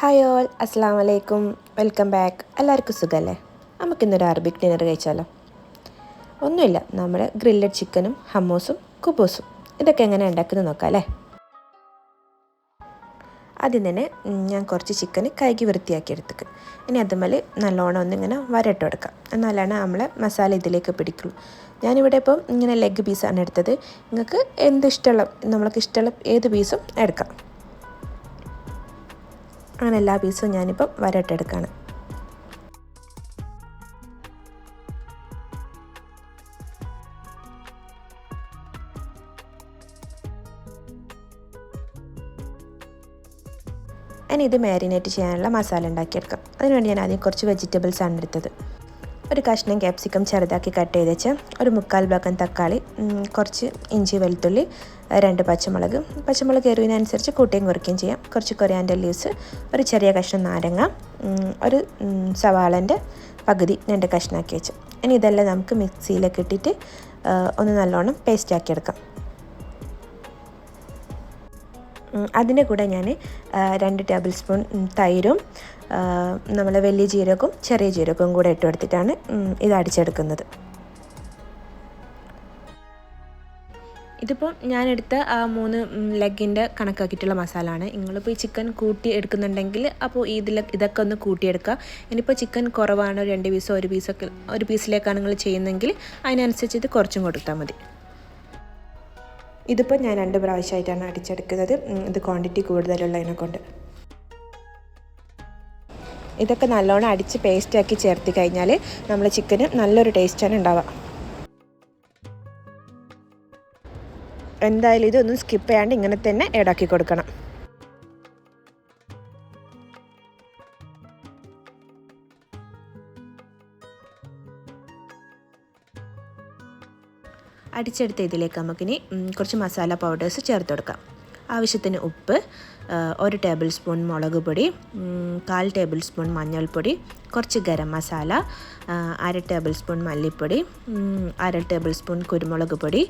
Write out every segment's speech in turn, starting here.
Hi all അസ്സാം വലൈക്കും welcome back എല്ലാവർക്കും സുഖമല്ലേ നമുക്കിന്നൊരു അറബിക് ഡിന്നർ കഴിച്ചാലോ? ഒന്നുമില്ല. നമ്മുടെ ഗ്രില്ലഡ് ചിക്കനും ഹമ്മോസും കുബൂസും ഇതൊക്കെ എങ്ങനെ ഉണ്ടാക്കുന്നത് നോക്കാം അല്ലേ ആദ്യം തന്നെ ഞാൻ കുറച്ച് ചിക്കൻ കഴുകി വൃത്തിയാക്കി എടുത്തേക്ക്. ഇനി അതുമേൽ നല്ലോണം ഒന്നിങ്ങനെ വരട്ട് കൊടുക്കാം. എന്നാലാണ് നമ്മൾ മസാല ഇതിലേക്ക് പിടിക്കുള്ളൂ. ഞാനിവിടെ ഇപ്പം ഇങ്ങനെ ലെഗ് പീസാണ് എടുത്തത്. നിങ്ങൾക്ക് എന്ത് ഇഷ്ടമുള്ള നമ്മൾക്ക് ഇഷ്ടമുള്ള ഏത് പീസും എടുക്കാം. അങ്ങനെ എല്ലാ പീസും ഞാനിപ്പം വരട്ടെടുക്കുകയാണ് ഇനി ഇത് മാരിനേറ്റ് ചെയ്യാനുള്ള മസാല ഉണ്ടാക്കിയെടുക്കാം. അതിനുവേണ്ടി ഞാൻ ആദ്യം കുറച്ച് വെജിറ്റബിൾസ് ആണ് എടുത്തത്. ഒരു കഷ്ണം ക്യാപ്സിക്കം ചെറുതാക്കി കട്ട് ചെയ്ത് വെച്ച് ഒരു മുക്കാൽ ഭാഗം തക്കാളി കുറച്ച് ഇഞ്ചി വെളുത്തുള്ളി രണ്ട് പച്ചമുളക്. പച്ചമുളക് എരിവിനനുസരിച്ച് കൂട്ടിയും കുറയ്ക്കുകയും ചെയ്യാം. കുറച്ച് കൊറിയാന്റെ ലീവ്സ് ഒരു ചെറിയ കഷ്ണം നാരങ്ങ ഒരു സവാളന്റെ പകുതി രണ്ട് കഷ്ണമാക്കി വെച്ച്. ഇനി ഇതെല്ലാം നമുക്ക് മിക്സിയിലേക്ക് ഇട്ടിട്ട് ഒന്ന് നല്ലോണം പേസ്റ്റ് ആക്കിയെടുക്കാം അതിന്റെ കൂടെ ഞാൻ രണ്ട് ടേബിൾ സ്പൂൺ തൈരും നമ്മൾ വലിയ ജീരകവും ചെറിയ ജീരകവും കൂടെ ഇട്ട് കൊടുത്തിട്ടാണ് ഇത് അടിച്ചെടുക്കുന്നത്. ഇതിപ്പോൾ ഞാനെടുത്ത ആ മൂന്ന് ലെഗിന്റെ കണക്കാക്കിയിട്ടുള്ള മസാലയാണ്. നിങ്ങളിപ്പോൾ ഈ ചിക്കൻ കൂട്ടി എടുക്കുന്നുണ്ടെങ്കിൽ അപ്പോൾ ഇതിൽ ഇതൊക്കെ ഒന്ന് കൂട്ടിയെടുക്കുക. ഇനിയിപ്പോൾ ചിക്കൻ കുറവാണ് രണ്ട് പീസോ ഒരു പീസൊക്കെ ഒരു പീസിലേക്കാണ് നിങ്ങൾ ചെയ്യുന്നതെങ്കിൽ അതിനനുസരിച്ച് ഇത് കുറച്ചും കൊടുത്താൽ മതി. ഇതിപ്പോൾ ഞാൻ രണ്ട് പ്രാവശ്യമായിട്ടാണ് അടിച്ചെടുക്കുന്നത്. ഇത് ക്വാണ്ടിറ്റി കൂടുതലുള്ളതിനെ കൊണ്ട്. ഇതൊക്കെ നല്ലോണം അടിച്ച് പേസ്റ്റാക്കി ചേർത്ത് കഴിഞ്ഞാൽ നമ്മൾ ചിക്കന് നല്ലൊരു ടേസ്റ്റാണ് ഉണ്ടാവുക. എന്തായാലും ഇതൊന്നും സ്കിപ്പ് ചെയ്യാണ്ട് ഇങ്ങനെ തന്നെ ഇടാക്കി കൊടുക്കണം. അടിച്ചെടുത്ത ഇതിലേക്ക് നമുക്കിനി കുറച്ച് മസാല പൗഡേഴ്സ് ചേർത്ത് കൊടുക്കാം. ആവശ്യത്തിന് ഉപ്പ് ഒരു ടേബിൾ സ്പൂൺ മുളക് പൊടി കാൽ ടേബിൾ സ്പൂൺ മഞ്ഞൾപ്പൊടി കുറച്ച് ഗരം മസാല അര ടേബിൾ സ്പൂൺ മല്ലിപ്പൊടി അര ടേബിൾ സ്പൂൺ കുരുമുളക് പൊടി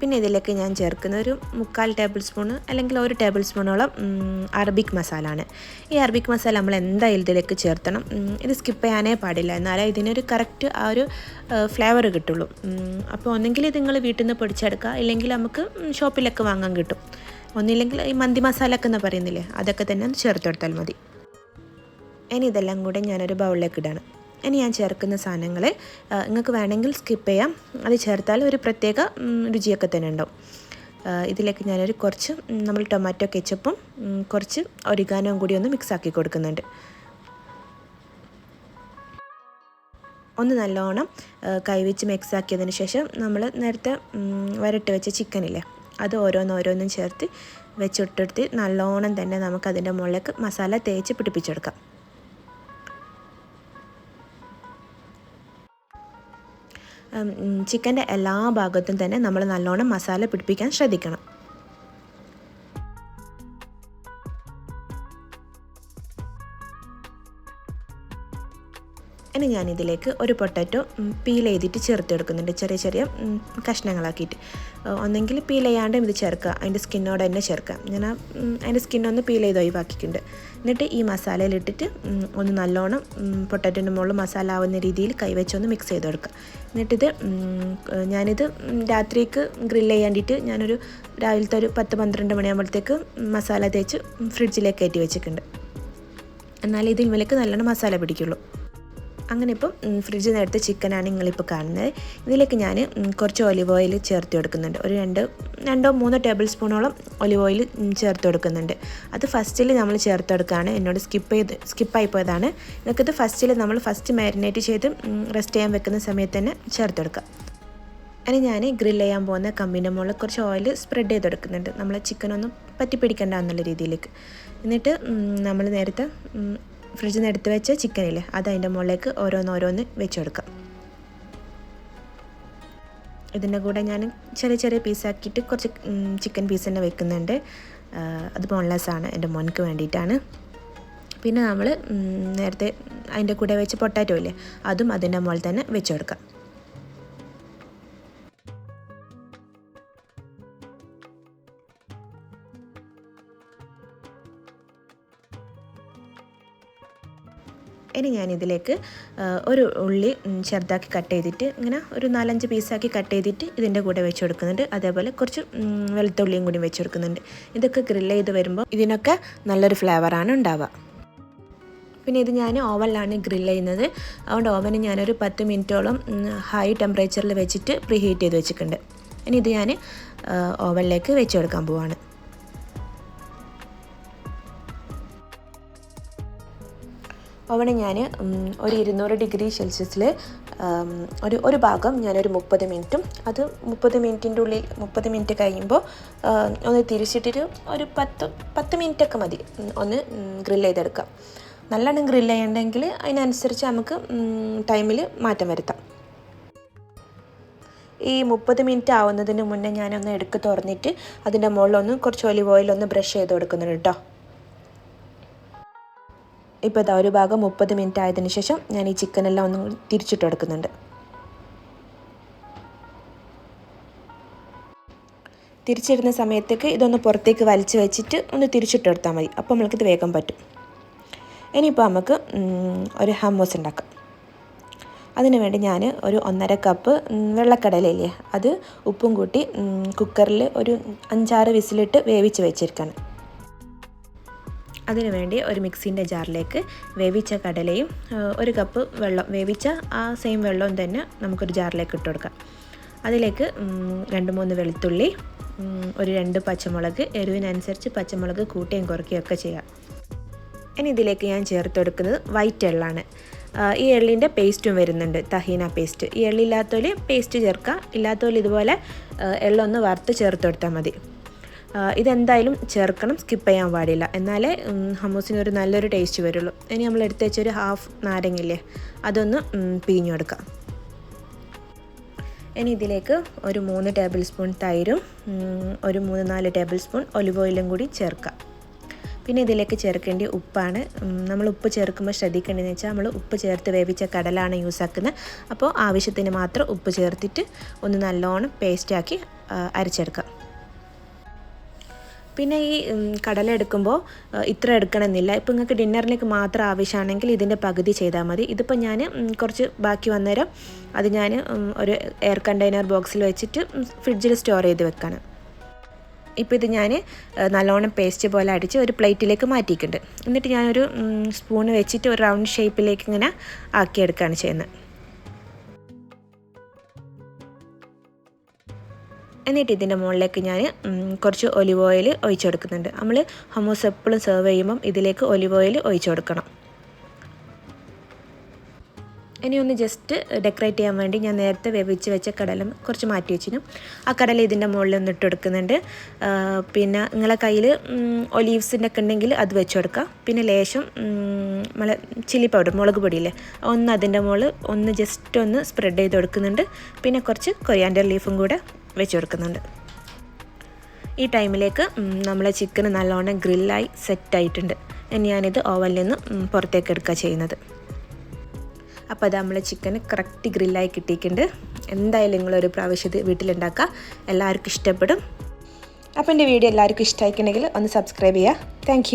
പിന്നെ ഇതിലേക്ക് ഞാൻ ചേർക്കുന്ന ഒരു മുക്കാൽ ടേബിൾ സ്പൂൺ അല്ലെങ്കിൽ ഒരു ടേബിൾ സ്പൂണോളം അറബിക് മസാല ആണ്. ഈ അറബിക് മസാല നമ്മൾ എന്തായാലും ഇതിലേക്ക് ചേർത്തണം? ഇത് സ്കിപ്പ് ചെയ്യാനേ പാടില്ല. എന്നാലേ ഇതിനൊരു കറക്റ്റ് ആ ഒരു ഫ്ലേവർ കിട്ടുള്ളൂ. അപ്പോൾ ഒന്നെങ്കിൽ ഇത് നിങ്ങൾ വീട്ടിൽ നിന്ന് പൊടിച്ചെടുക്കുക. ഇല്ലെങ്കിൽ നമുക്ക് ഷോപ്പിലൊക്കെ വാങ്ങാൻ കിട്ടും. ഒന്നില്ലെങ്കിൽ ഈ മന്തി മസാല ഒക്കെ എന്ന് പറയുന്നില്ലേ? അതൊക്കെ തന്നെ ചേർത്ത് കൊടുത്താൽ മതി. ഇനി ഇതെല്ലാം കൂടെ ഞാനൊരു ബൗളിലേക്ക് ഇടാണ്. ഇനി ഞാൻ ചേർക്കുന്ന സാധനങ്ങൾ നിങ്ങൾക്ക് വേണമെങ്കിൽ സ്കിപ്പ് ചെയ്യാം. അത് ചേർത്താൽ ഒരു പ്രത്യേക രുചിയൊക്കെ തന്നെ ഉണ്ടാവും. ഇതിലേക്ക് ഞാനൊരു കുറച്ച് നമ്മൾ ടൊമാറ്റോ കെച്ചപ്പും കുറച്ച് ഒരിഗാനവും കൂടി ഒന്ന് മിക്സ് ആക്കി കൊടുക്കുന്നുണ്ട്. ഒന്ന് നല്ലോണം കൈവച്ച് മിക്സ് ആക്കിയതിന് ശേഷം നമ്മൾ നേരത്തെ വരട്ട് വെച്ച ചിക്കനില്ലേ അത് ഓരോന്നോരോന്നും ചേർത്ത് വെച്ചിട്ടെടുത്ത് നല്ലോണം തന്നെ നമുക്കതിന്റെ മുകളിലേക്ക് മസാല തേച്ച് പിടിപ്പിച്ചെടുക്കാം. ചിക്കന്റെ എല്ലാ ഭാഗത്തും തന്നെ നമ്മൾ നല്ലോണം മസാല പിടിപ്പിക്കാൻ ശ്രദ്ധിക്കണം. ഇനി ഞാനിതിലേക്ക് ഒരു പൊട്ടാറ്റോ പീൽ ചെയ്തിട്ട് ചേർത്ത് എടുക്കുന്നുണ്ട് ചെറിയ ചെറിയ കഷ്ണങ്ങളാക്കിയിട്ട്. ഒന്നെങ്കിൽ പീൽ ചെയ്യാണ്ടും ഇത് ചേർക്കുക. അതിന്റെ സ്കിന്നോട് തന്നെ ചേർക്കുക. ഞാൻ അതിന്റെ സ്കിന്നൊന്ന് പീൽ ചെയ്ത് ഒഴിവാക്കിയിട്ടുണ്ട്. എന്നിട്ട് ഈ മസാലയിലിട്ടിട്ട് ഒന്ന് നല്ലോണം പൊട്ടാറ്റോന്റെ മുകളിൽ മസാല ആവുന്ന രീതിയിൽ കൈവച്ചൊന്ന് മിക്സ് ചെയ്ത് കൊടുക്കുക എന്നിട്ടിത് ഞാനിത് രാത്രിക്ക് ഗ്രില്ല് ചെയ്യാണ്ടിട്ട് ഞാനൊരു രാവിലത്തെ ഒരു പത്ത് പന്ത്രണ്ട് മണിയാകുമ്പോഴത്തേക്ക് മസാല തേച്ച് ഫ്രിഡ്ജിലേക്ക് കയറ്റി വെച്ചിട്ടുണ്ട്. എന്നാലേ ഇതിൽ വിലക്ക് നല്ലോണം മസാല പിടിക്കുള്ളൂ. അങ്ങനെ ഇപ്പം ഫ്രിഡ്ജിൽ നിന്ന് ചിക്കനാണ് നിങ്ങളിപ്പോൾ കാണുന്നത്. ഇതിലേക്ക് ഞാൻ കുറച്ച് ഒലിവ് ഓയിൽ ചേർത്ത് കൊടുക്കുന്നുണ്ട്. ഒരു രണ്ട് രണ്ടോ മൂന്നോ ടേബിൾ സ്പൂണോളം ഒലിവ് ഓയിൽ ചേർത്ത് കൊടുക്കുന്നുണ്ട്. അത് ഫസ്റ്റിൽ നമ്മൾ ചേർത്ത് കൊടുക്കുകയാണ്. എന്നോട് സ്കിപ്പ് ചെയ്ത് സ്കിപ്പായി പോയതാണ്. നിങ്ങൾക്കിത് ഫസ്റ്റിൽ നമ്മൾ ഫസ്റ്റ് മാരിനേറ്റ് ചെയ്ത് റെസ്റ്റ് ചെയ്യാൻ വെക്കുന്ന സമയത്ത് തന്നെ ചേർത്ത് കൊടുക്കുക. അങ്ങനെ ഞാൻ ഗ്രിൽ ചെയ്യാൻ പോകുന്ന കമ്പിന്റെ മുകളിൽ കുറച്ച് ഓയിൽ സ്പ്രെഡ് ചെയ്ത് കൊടുക്കുന്നുണ്ട്. നമ്മൾ ചിക്കനൊന്നും പറ്റി പിടിക്കണ്ട എന്നുള്ള രീതിയിലേക്ക്. എന്നിട്ട് നമ്മൾ നേരത്തെ ഫ്രിഡ്ജിൽ നിന്ന് എടുത്ത് വെച്ച ചിക്കനില്ലേ അത് അതിന്റെ മുകളിലേക്ക് ഓരോന്ന് വെച്ച് കൊടുക്കാം ഇതിന്റെ കൂടെ ഞാൻ ചെറിയ ചെറിയ പീസാക്കിയിട്ട് കുറച്ച് ചിക്കൻ പീസ് തന്നെ വെക്കുന്നുണ്ട്. അത് ബോൺലെസ് ആണ്. എന്റെ മോൻക്ക് വേണ്ടിയിട്ടാണ്. പിന്നെ നമ്മൾ നേരത്തെ അതിന്റെ കൂടെ വെച്ച് പൊട്ടാറ്റോ ഇല്ലേ? അതും അതിന്റെ മുകളിൽ തന്നെ വെച്ച് കൊടുക്കാം ഇനി ഞാൻ ഇതിലേക്ക് ഒരു ഉള്ളി ചെറുതാക്കി കട്ട് ചെയ്തിട്ട് ഇങ്ങനെ ഒരു നാലഞ്ച് പീസാക്കി കട്ട് ചെയ്തിട്ട് ഇതിന്റെ കൂടെ വെച്ച് കൊടുക്കുന്നുണ്ട്. അതേപോലെ കുറച്ച് വെളുത്തുള്ളിയും കൂടി വെച്ച് കൊടുക്കുന്നുണ്ട്. ഇതൊക്കെ ഗ്രിൽ ചെയ്ത് വരുമ്പോൾ ഇതിനൊക്കെ നല്ലൊരു ഫ്ലേവറാണ് ഉണ്ടാവുക. പിന്നെ ഇത് ഞാൻ ഓവനിലാണ് ഗ്രിൽ ചെയ്യുന്നത്. അതുകൊണ്ട് ഓവന് ഞാനൊരു പത്ത് മിനിറ്റോളം ഹൈ ടെമ്പറേച്ചറിൽ വെച്ചിട്ട് പ്രീഹീറ്റ് ചെയ്ത് വെച്ചിട്ടുണ്ട്. ഇനി ഇത് ഞാൻ ഓവനിലേക്ക് വെച്ച് കൊടുക്കാൻ പോവാണ്. ഓവന് ഞാൻ ഒരു ഇരുന്നൂറ് ഡിഗ്രി സെൽഷ്യസിൽ ഒരു ഒരു ഭാഗം ഞാനൊരു മുപ്പത് മിനിറ്റും അത് മുപ്പത് മിനിറ്റിന്റെ ഉള്ളിൽ മുപ്പത് മിനിറ്റ് കഴിയുമ്പോൾ ഒന്ന് തിരിച്ചിട്ടൊരു ഒരു പത്ത് പത്ത് മിനിറ്റൊക്കെ മതി ഒന്ന് ഗ്രിൽ ചെയ്തെടുക്കാം. നല്ലോണം ഗ്രില്ല് ചെയ്യണ്ടെങ്കിൽ അതിനനുസരിച്ച് നമുക്ക് ടൈമിൽ മാറ്റം വരുത്താം. ഈ മുപ്പത് മിനിറ്റ് ആവുന്നതിന് മുന്നേ ഞാനൊന്ന് എടുക്ക് തുറന്നിട്ട് അതിന്റെ മുകളിലൊന്ന് കുറച്ച് ഒലിവ് ഓയിൽ ഒന്ന് ബ്രഷ് ചെയ്ത് കൊടുക്കുന്നുണ്ട് കേട്ടോ ഇപ്പോൾ ഇതാ ഒരു ഭാഗം മുപ്പത് മിനിറ്റ് ആയതിന് ശേഷം ഞാൻ ഈ ചിക്കനെല്ലാം ഒന്ന് തിരിച്ചിട്ട് കൊടുക്കുന്നുണ്ട് തിരിച്ചിടുന്ന സമയത്തേക്ക് ഇതൊന്ന് പുറത്തേക്ക് വലിച്ചു വെച്ചിട്ട് ഒന്ന് തിരിച്ചിട്ട് കൊടുത്താൽ മതി. അപ്പോൾ നമ്മൾക്കിത് വേഗം പറ്റും. ഇനിയിപ്പോൾ നമുക്ക് ഒരു ഹമ്മോസ് ഉണ്ടാക്കാം. അതിനുവേണ്ടി ഞാൻ ഒരു ഒന്നര കപ്പ് വെള്ളക്കടലയില്ലേ അത് ഉപ്പും കൂട്ടി കുക്കറിൽ ഒരു അഞ്ചാറ് വിസിലിട്ട് വേവിച്ച് വെച്ചിരിക്കണം. അതിനു വേണ്ടി ഒരു മിക്സിന്റെ ജാറിലേക്ക് വേവിച്ച കടലയും ഒരു കപ്പ് വെള്ളം വേവിച്ച ആ സെയിം വെള്ളവും തന്നെ നമുക്കൊരു ജാറിലേക്ക് ഇട്ട് കൊടുക്കാം. അതിലേക്ക് രണ്ട് മൂന്ന് വെളുത്തുള്ളി ഒരു രണ്ട് പച്ചമുളക് എരിവിനനുസരിച്ച് പച്ചമുളക് കൂട്ടുകയും കുറയ്ക്കുകയും ഒക്കെ ചെയ്യാം. ഇനി ഇതിലേക്ക് ഞാൻ ചേർത്ത് വൈറ്റ് എള്ളാണ്. ഈ എള്ളിന്റെ പേസ്റ്റും വരുന്നുണ്ട് തഹീന പേസ്റ്റ് ഈ എള്ളില്ലാത്തവർ പേസ്റ്റ് ചേർക്കുക ഇല്ലാത്തവർ ഇതുപോലെ എള്ളൊന്ന് വറുത്ത് ചേർത്ത് കൊടുത്താൽ മതി. ഇതെന്തായാലും ചേർക്കണം സ്കിപ്പ് ചെയ്യാൻ പാടില്ല. എന്നാലേ ഹമ്മൂസിന് ഒരു നല്ലൊരു ടേസ്റ്റ് വരുള്ളൂ. ഇനി നമ്മൾ എടുത്ത് വെച്ചൊരു ഹാഫ് നാരങ്ങയില്ലേ അതൊന്ന് പിഴിഞ്ഞു കൊടുക്കാം ഇനി ഇതിലേക്ക് ഒരു മൂന്ന് ടേബിൾ സ്പൂൺ തൈരും ഒരു മൂന്ന് നാല് ടേബിൾ സ്പൂൺ ഒലിവ് ഓയിലും കൂടി ചേർക്കാം. പിന്നെ ഇതിലേക്ക് ചേർക്കേണ്ട ഉപ്പാണ്. നമ്മൾ ഉപ്പ് ചേർക്കുമ്പോൾ ശ്രദ്ധിക്കേണ്ടതെന്ന് വെച്ചാൽ നമ്മൾ ഉപ്പ് ചേർത്ത് വേവിച്ച കടലാണ് യൂസ് ആക്കുന്നത്. അപ്പോൾ ആവശ്യത്തിന് മാത്രം ഉപ്പ് ചേർത്തിട്ട് ഒന്ന് നല്ലോണം പേസ്റ്റാക്കി അരച്ചെടുക്കാം. പിന്നെ ഈ കടല എടുക്കുമ്പോൾ ഇത്ര എടുക്കണമെന്നില്ല. ഇപ്പോൾ നിങ്ങൾക്ക് ഡിന്നറിലേക്ക് മാത്രം ആവശ്യമാണെങ്കിൽ ഇതിന്റെ പകുതി ചെയ്താൽ മതി. ഇതിപ്പോൾ ഞാൻ കുറച്ച് ബാക്കി വന്നേരം അത് ഞാൻ ഒരു എയർ കണ്ടെയ്നർ ബോക്സിൽ വെച്ചിട്ട് ഫ്രിഡ്ജിൽ സ്റ്റോർ ചെയ്ത് വെക്കാണ്. ഇപ്പോൾ ഇത് ഞാൻ നല്ലോണം പേസ്റ്റ് പോലെ അടിച്ച് ഒരു പ്ലേറ്റിലേക്ക് മാറ്റിയിട്ടുണ്ട്. എന്നിട്ട് ഞാനൊരു സ്പൂണ് വെച്ചിട്ട് ഒരു റൗണ്ട് ഷേപ്പിലേക്ക് ഇങ്ങനെ ആക്കിയെടുക്കുകയാണ് ചെയ്യുന്നത്. എന്നിട്ട് ഇതിന്റെ മുകളിലേക്ക് ഞാൻ കുറച്ച് ഒലിവ് ഓയിൽ ഒഴിച്ചു കൊടുക്കുന്നുണ്ട് നമ്മൾ ഹമൂസ് എപ്പോഴും സെർവ് ചെയ്യുമ്പം ഇതിലേക്ക് ഒലിവ് ഓയിൽ ഒഴിച്ചു കൊടുക്കണം ഇനി ഒന്ന് ജസ്റ്റ് ഡെക്കറേറ്റ് ചെയ്യാൻ വേണ്ടി ഞാൻ നേരത്തെ വേവിച്ച് വെച്ച കടല കുറച്ച് മാറ്റി വെച്ചിരുന്നു. ആ കടല ഇതിന്റെ മുകളിൽ ഒന്ന് ഇട്ട് കൊടുക്കുന്നുണ്ട്. പിന്നെ നിങ്ങളെ കയ്യിൽ ഒലീവ്സിന്റെ ഒക്കെ ഉണ്ടെങ്കിൽ അത് വെച്ച് കൊടുക്കുക. പിന്നെ ലേശം നമ്മളെ ചില്ലി പൗഡർ മുളക് പൊടിയില്ലേ ഒന്ന് അതിന്റെ മുകളിൽ ഒന്ന് ജസ്റ്റ് ഒന്ന് സ്പ്രെഡ് ചെയ്ത് കൊടുക്കുന്നുണ്ട്. പിന്നെ കുറച്ച് കൊറിയാൻഡർ ലീഫും കൂടെ വെച്ച് കൊടുക്കുന്നുണ്ട് ഈ ടൈമിലേക്ക് നമ്മളെ ചിക്കൻ നല്ലോണം ഗ്രില്ലായി സെറ്റായിട്ടുണ്ട് ഞാനിത് ഓവനിൽ നിന്ന് പുറത്തേക്ക് എടുക്കുക ചെയ്യുന്നത്. അപ്പോൾ അത് നമ്മളെ ചിക്കൻ കറക്റ്റ് ഗ്രില്ലായി കിട്ടിയിട്ടുണ്ട്. എന്തായാലും നിങ്ങളൊരു പ്രാവശ്യം ഇത് വീട്ടിലുണ്ടാക്കുക എല്ലാവർക്കും ഇഷ്ടപ്പെടും. അപ്പോൾ എന്റെ വീഡിയോ എല്ലാവർക്കും ഇഷ്ടമായിട്ടുണ്ടെങ്കിൽ ഒന്ന് സബ്സ്ക്രൈബ് ചെയ്യുക. താങ്ക്